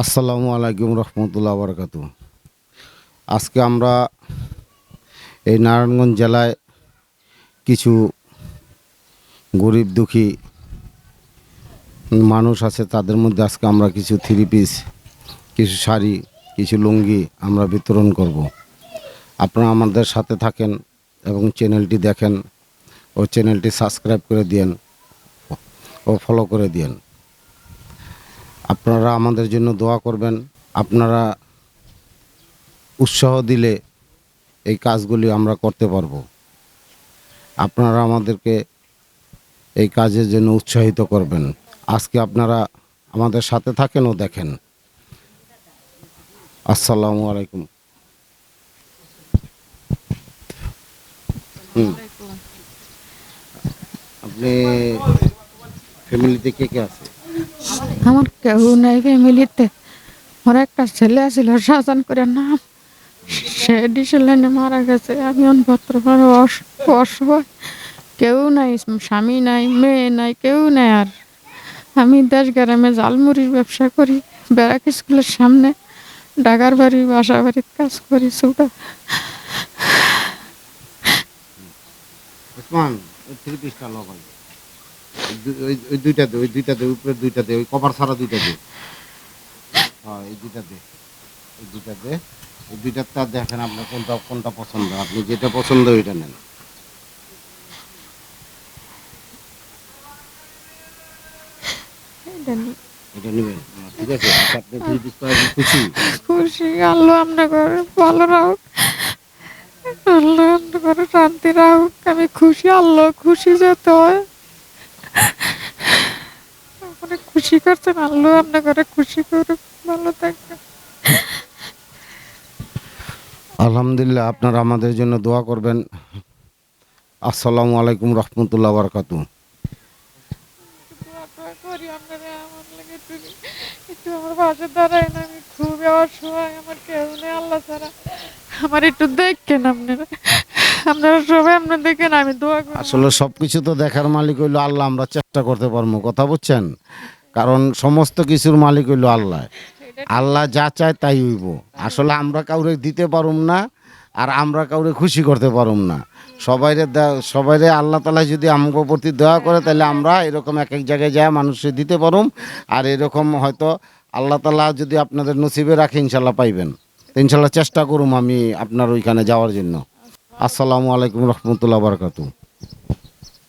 আসসালামু আলাইকুম রহমতুল্লাহ বরকাতু। আজকে আমরা এই নারায়ণগঞ্জ জেলায় কিছু গরিব দুঃখী মানুষ আছে, তাদের মধ্যে আজকে আমরা কিছু থ্রি পিস কিছু শাড়ি, কিছু লুঙ্গি আমরা বিতরণ করব। আপনারা আমাদের সাথে থাকেন এবং চ্যানেলটি দেখেন ও চ্যানেলটি সাবস্ক্রাইব করে দিয়েন ও ফলো করে দিয়েন। আপনারা আমাদের জন্য দোয়া করবেন। আপনারা উৎসাহ দিলে এই কাজগুলি আমরা করতে পারব। আপনারা আমাদেরকে এই কাজের জন্য উৎসাহিত করবেন। আজকে আপনারা আমাদের সাথে থাকেন ও দেখেন। আসসালামু আলাইকুম। আপনি ফ্যামিলিতে কে কে আছে? আমার কেউ নাই ফ্যামিলিতে আমার একটা ছেলে আছিল শাসন করে নাম। সে ডিসেলাইনে মারা গেছে। আমি অনপত্র অসহায়। কেউ নাই, স্বামী নাই, মেয়ে নাই, কেউ নাই আর। আমি দেশ গ্রামে জালমুড়ির ব্যবসা করি, ব্যারাক স্কুলের সামনে ডাকার বাড়ি, বাসা বাড়ির কাজ করি সুটা উসমান ওই দুইটা দে ওই দুইটা দে উপরে দুইটা দে ওই কভার ছাড়া দুইটা দে। হ্যাঁ এই দুইটা দে এই দুইটা দে। এই তার দেখেন আপনার কোনটা কোনটা পছন্দ আপনি যেটা পছন্দ ওইটা নেন। এটা নেবেন? হ্যাঁ, ঠিক আছে আচ্ছা, আপনি পিস খুশি। খুশি আল্লাহ আমরা করে ভালো আল্লাহ করে শান্তি আমি খুশি আল্লাহ খুশি যেতে হয় খুশি করছেন আল্লাহ আপনার করে খুশি করুক ভালো থাকবেন। আলহামদুলিল্লাহ আপনারা আমাদের জন্য দোয়া করবেন। আসসালামু আলাইকুম রহমতুল্লাহ বারকাতু একটু আমার পাশে দাঁড়ায় না আমি খুবই অসহায় আমার কেউ নেই আল্লাহ ছাড়া। আমার একটু দেখেন আপনারা। আপনারা সবাই আপনার দেখেন আমি দোয়া করি। আসলে সব কিছু তো দেখার মালিক হইল আল্লাহ আমরা চেষ্টা করতে পারব কথা বুঝছেন? কারণ সমস্ত কিছুর মালিক হইল আল্লাহ। আল্লাহ যা চায় তাই হইব। আসলে আমরা কাউরে দিতে পারুম না আর আমরা কাউরে খুশি করতে পারুম না। সবাইরে সবাইরে আল্লাহ তালা যদি আমাকে প্রতি দয়া করে তাহলে আমরা এরকম এক এক জায়গায় যায় মানুষে দিতে পারুম। আর এরকম হয়তো আল্লাহ তালা যদি আপনাদের নসিবে রাখে, ইনশাল্লাহ পাইবেন। ইনশাল্লাহ চেষ্টা করুম আমি আপনার ওইখানে যাওয়ার জন্য। আসসালামু আলাইকুম রহমতুল্লাহ বারকাতু